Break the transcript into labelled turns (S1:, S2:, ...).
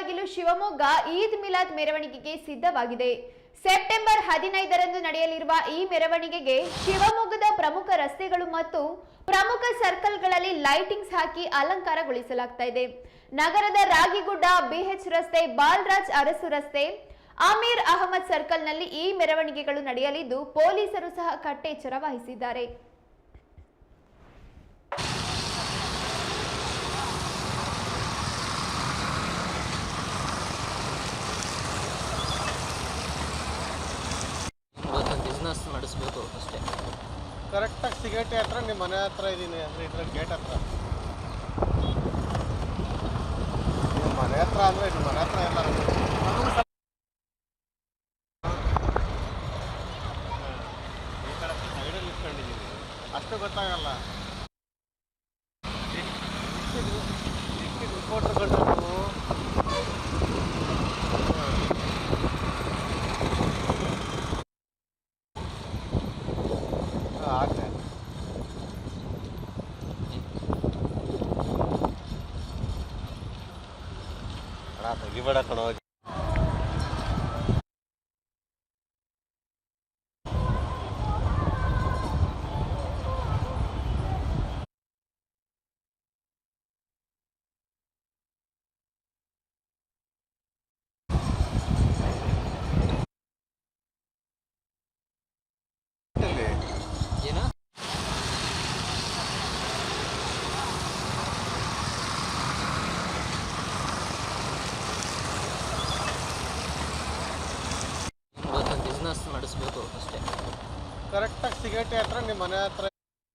S1: ಮುಳಬಾಗಿಲು ಶಿವಮೊಗ್ಗ ಈದ್ ಮಿಲಾದ್ ಮೆರವಣಿಗೆಗೆ ಸಿದ್ಧವಾಗಿದೆ. ಸೆಪ್ಟೆಂಬರ್ ಹದಿನೈದರಂದು ನಡೆಯಲಿರುವ ಈ ಮೆರವಣಿಗೆಗೆ ಶಿವಮೊಗ್ಗದ ಪ್ರಮುಖ ರಸ್ತೆಗಳು ಮತ್ತು ಪ್ರಮುಖ ಸರ್ಕಲ್ಗಳಲ್ಲಿ ಲೈಟಿಂಗ್ಸ್ ಹಾಕಿ ಅಲಂಕಾರಗೊಳಿಸಲಾಗ್ತಾ ಇದೆ. ನಗರದ ರಾಗಿಗುಡ್ಡ ಬಿಎಚ್ ರಸ್ತೆ, ಬಾಲ್ರಾಜ್ ಅರಸು ರಸ್ತೆ ಆಮೀರ್ ಅಹಮದ್ ಸರ್ಕಲ್ನಲ್ಲಿ ಈ ಮೆರವಣಿಗೆಗಳು ನಡೆಯಲಿದ್ದು, ಪೊಲೀಸರು ಸಹ ಕಟ್ಟೆಚ್ಚರ ವಹಿಸಿದ್ದಾರೆ.
S2: ನಡೆಸಬೇಕು ಅಷ್ಟೇ.
S3: ಕರೆಕ್ಟಾಗಿ ಸಿಗೇಟಿ ಹತ್ರ ನಿಮ್ಮ ಮನೆ ಹತ್ರ ಇದ್ದೀನಿ ಅಂದರೆ ಇದ್ರ ಗೇಟ್ ಹತ್ರ. ನಿಮ್ಮ ಮನೆ ಹತ್ರ ಅಂದರೆ ನಿಮ್ಮ ಮನೆ ಹತ್ರ ಎಲ್ಲ ಅಷ್ಟು ಗೊತ್ತಾಗಲ್ಲ. ರಿಪೋರ್ಟ್ರುಗಳು
S2: आग है। बड़ा खड़ा हो।
S3: ಕರೆಕ್ಟಾಗಿ ಸಿಗೇಟಿ ಹತ್ರ ನಿಮ್ಮ ಮನೆ ಹತ್ರ